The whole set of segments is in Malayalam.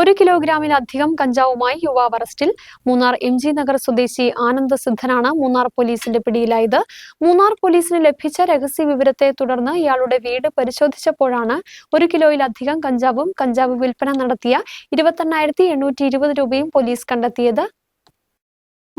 ഒരു കിലോഗ്രാമിലധികം കഞ്ചാവുമായി യുവാവ് അറസ്റ്റിൽ. മൂന്നാർ എം ജി നഗർ സ്വദേശി ആനന്ദ് സിദ്ധനാണ് മൂന്നാർ പോലീസിന്റെ പിടിയിലായത്. മൂന്നാർ പോലീസിന് ലഭിച്ച രഹസ്യ വിവരത്തെ തുടർന്ന് ഇയാളുടെ വീട് പരിശോധിച്ചപ്പോഴാണ് ഒരു കിലോയിലധികം കഞ്ചാവും കഞ്ചാവ് വിൽപ്പന നടത്തിയ ഇരുപത്തെണ്ണായിരത്തി എണ്ണൂറ്റി ഇരുപത് രൂപയും പോലീസ് കണ്ടെത്തിയത്.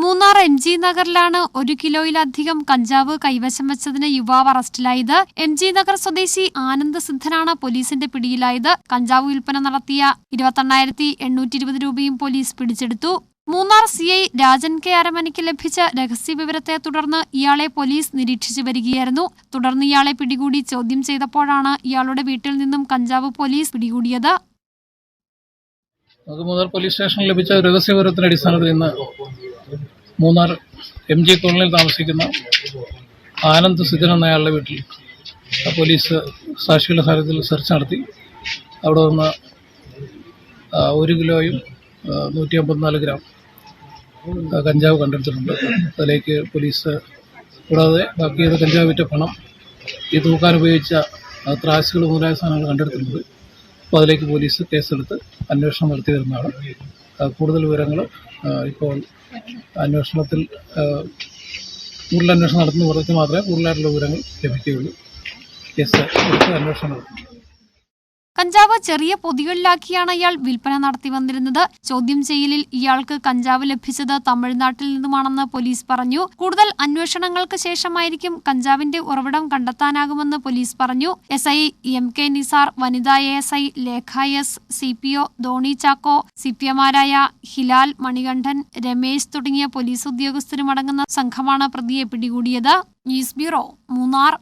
മൂന്നാർ എം ജി നഗറിലാണ് ഒരു കിലോയിലധികം കഞ്ചാവ് കൈവശം വെച്ചതിന് യുവാവ് അറസ്റ്റിലായത്. എം ജി നഗർ സ്വദേശി ആനന്ദ് സിദ്ധനാണ് പോലീസിന്റെ പിടിയിലായത്. കഞ്ചാവ് വിൽപ്പന നടത്തിയ ഇരുപത്തെണ്ണായിരത്തി എണ്ണൂറ്റി ഇരുപത് രൂപയും പോലീസ് പിടിച്ചെടുത്തു. Munnar C I Rajan K അരമനയ്ക്ക് ലഭിച്ച രഹസ്യ വിവരത്തെ തുടർന്ന് ഇയാളെ പോലീസ് നിരീക്ഷിച്ചു വരികയായിരുന്നു. തുടർന്ന് ഇയാളെ പിടികൂടി ചോദ്യം ചെയ്തപ്പോഴാണ് ഇയാളുടെ വീട്ടിൽ നിന്നും കഞ്ചാവ് പോലീസ് പിടികൂടിയത്. നമുക്ക് മൂന്നാർ പോലീസ് സ്റ്റേഷനിൽ ലഭിച്ച രഹസ്യവിവരത്തിന്റെ അടിസ്ഥാനത്തിൽ ഇന്ന് മൂന്നാർ എം ജി കോളനിയിൽ താമസിക്കുന്ന ആനന്ദ് സിദ്ധൻ എന്നയാളുടെ വീട്ടിൽ പോലീസ് സാക്ഷികളുടെ സാഹചര്യത്തിൽ സെർച്ച് നടത്തി. അവിടെ നിന്ന് ഒരു കിലോയും നൂറ്റി അമ്പത്തിനാല് ഗ്രാം കഞ്ചാവ് കണ്ടെടുത്തിട്ടുണ്ട്. അതിലേക്ക് പോലീസ് കൂടാതെ ബാക്കി ചെയ്ത കഞ്ചാവ് വിറ്റ പണം ഈ തൂക്കാൻ ഉപയോഗിച്ച ത്രാസുകൾ മുതലായ സാധനങ്ങൾ കണ്ടെടുത്തിട്ടുണ്ട്. അപ്പോൾ അതിലേക്ക് പോലീസ് കേസെടുത്ത് അന്വേഷണം നടത്തി വരുന്നതാണ്. കൂടുതൽ വിവരങ്ങൾ ഇപ്പോൾ അന്വേഷണത്തിൽ കൂടുതൽ അന്വേഷണം നടത്തുന്ന പുറത്ത് മാത്രമേ കൂടുതലായിട്ടുള്ള വിവരങ്ങൾ ലഭിക്കുകയുള്ളൂ. കേസ് അന്വേഷണം നടത്തും. കഞ്ചാവ് ചെറിയ പൊതികളിലാക്കിയാണ് ഇയാൾ വിൽപ്പന നടത്തി വന്നിരുന്നത്. ചോദ്യം ചെയ്യലിൽ ഇയാൾക്ക് കഞ്ചാവ് ലഭിച്ചത് തമിഴ്നാട്ടിൽ നിന്നുമാണെന്ന് പോലീസ് പറഞ്ഞു. കൂടുതൽ അന്വേഷണങ്ങൾക്ക് ശേഷമായിരിക്കും കഞ്ചാവിന്റെ ഉറവിടം കണ്ടെത്താനാകുമെന്ന് പോലീസ് പറഞ്ഞു. S I M K Nisar വനിതാ A S I Lekha S C P O Dhoni Chacko C P എമാരായ Hilal Manikandan Ramesh തുടങ്ങിയ പോലീസ് ഉദ്യോഗസ്ഥരുമടങ്ങുന്ന സംഘമാണ് പ്രതിയെ പിടികൂടിയത്. News bureau Munnar.